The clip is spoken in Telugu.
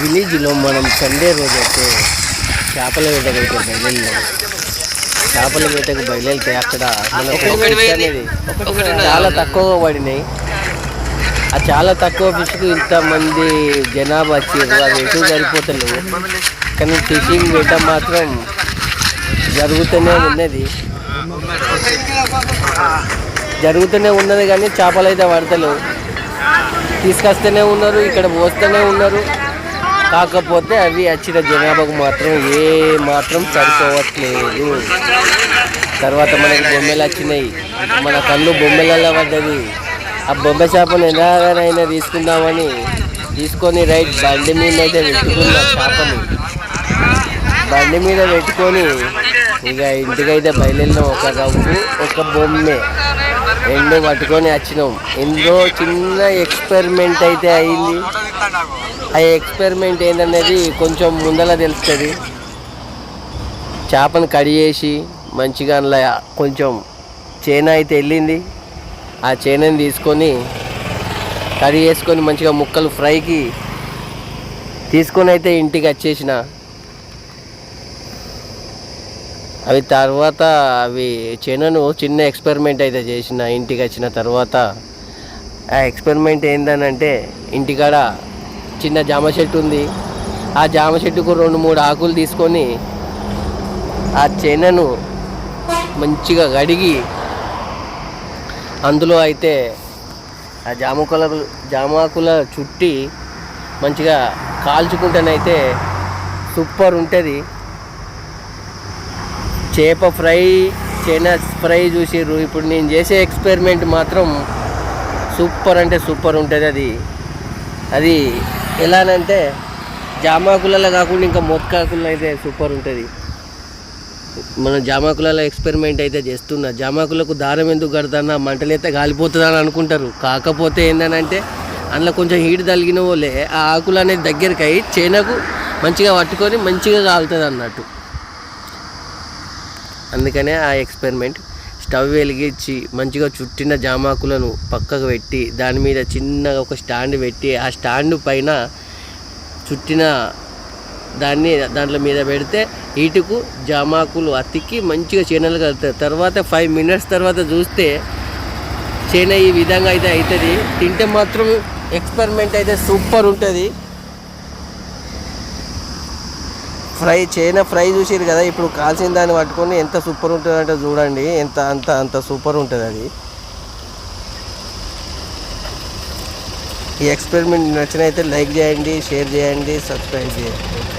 విలేజ్లో మనం సండే రోజు అయితే చేపల వేటకు అయితే బయలుదేరాం. చేపల వేటకు బయలుదేరితే అక్కడ అనేది చాలా తక్కువగా పడినాయి. ఆ చాలా తక్కువ ఫిష్కు ఇంతమంది జనాభా వచ్చారు అది ఎటు సరిపోతలేవు కానీ ఫిషింగ్ వేట మాత్రం జరుగుతూనే ఉన్నది. జరుగుతూనే ఉన్నది కానీ చేపలు అయితే పడతలేవు. తీసుకొస్తూనే ఉన్నారు ఇక్కడ పోస్తూనే ఉన్నారు. కాకపోతే అవి వచ్చిన జనాభాకు మాత్రం ఏ మాత్రం సరిపోవట్లేదు. తర్వాత మనకి బొమ్మలు వచ్చినాయి. మన కళ్ళు బొమ్మలలో పడ్డది ఆ బొమ్మ చేపను ఎలాగైనా తీసుకుందామని తీసుకొని రైట్ బండి మీద అయితే పెట్టుకున్నా చేపని బండి మీద పెట్టుకొని ఇక ఇంటికైతే బయలుదేరినాం. ఒక రవ్వు ఒక బొమ్మే. రెండు పట్టుకొని వచ్చినాం. ఎందులో చిన్న ఎక్స్పెరిమెంట్ అయితే అయింది. ఆ ఎక్స్పెరిమెంట్ ఏంటనేది కొంచెం ముందర తెలుస్తుంది. చేపను కడిగేసి మంచిగా అందులో కొంచెం చేన అయితే వెళ్ళింది. ఆ చేనని తీసుకొని కడి చేసుకొని మంచిగా ముక్కలు ఫ్రైకి తీసుకొని అయితే ఇంటికి వచ్చేసిన. అవి తర్వాత అవి చేనను చిన్న ఎక్స్పెరిమెంట్ అయితే చేసిన ఇంటికి వచ్చిన తర్వాత. ఆ ఎక్స్పెరిమెంట్ ఏంటనంటే ఇంటికాడ చిన్న జామ చెట్టు ఉంది. ఆ జామ చెట్టుకు రెండు మూడు ఆకులు తీసుకొని ఆ చేనను మంచిగా కడిగి అందులో అయితే ఆ జామకుల జామాకుల చుట్టి మంచిగా కాల్చుకుంటేనైతే సూపర్ ఉంటుంది. చేప ఫ్రై చేన ఫ్రై చూసిర్రు. ఇప్పుడు నేను చేసే ఎక్స్పెరిమెంట్ మాత్రం సూపర్ అంటే సూపర్ ఉంటుంది అది. అది ఎలానంటే జామాకులలో కాకుండా ఇంకా మొక్కాకులలో అయితే సూపర్ ఉంటుంది. మనం జామాకులలో ఎక్స్పెరిమెంట్ అయితే చేస్తున్నా. జామాకులకు దారం ఎందుకు కడతానా? మంటలైతే కాలిపోతుందని అనుకుంటారు. కాకపోతే ఏంటంటే అందులో కొంచెం హీట్ తలిగిన వాళ్ళే ఆ ఆకులు అనేది దగ్గరికి అయ్యి చేనకు మంచిగా పట్టుకొని మంచిగా కాలుతుంది అన్నట్టు అందుకనే ఆ ఎక్స్పెరిమెంట్. స్టవ్ వెలిగించి మంచిగా చుట్టిన జామాకులను పక్కకు పెట్టి దాని మీద చిన్నగా ఒక స్టాండ్ పెట్టి ఆ స్టాండ్ పైన చుట్టిన దాన్ని దాంట్లో మీద పెడితే ఈటుకు జామాకులు అతికి మంచిగా చేనలు కలుగుతాయి తర్వాత ఫైవ్ మినిట్స్ తర్వాత చూస్తే చేన ఈ విధంగా అయితే అవుతుంది తింటే మాత్రం ఎక్స్పెరిమెంట్ అయితే సూపర్ ఉంటుంది. ఫ్రై చేన ఫ్రై చూసారు కదా ఇప్పుడు కాల్చిన దాన్ని పట్టుకొని ఎంత సూపర్ ఉంటుందంటే చూడండి ఎంత అంత అంత సూపర్ ఉంటుంది అది. ఈ ఎక్స్పెరిమెంట్ నచ్చినైతే లైక్ చేయండి షేర్ చేయండి సబ్స్క్రైబ్ చేయండి.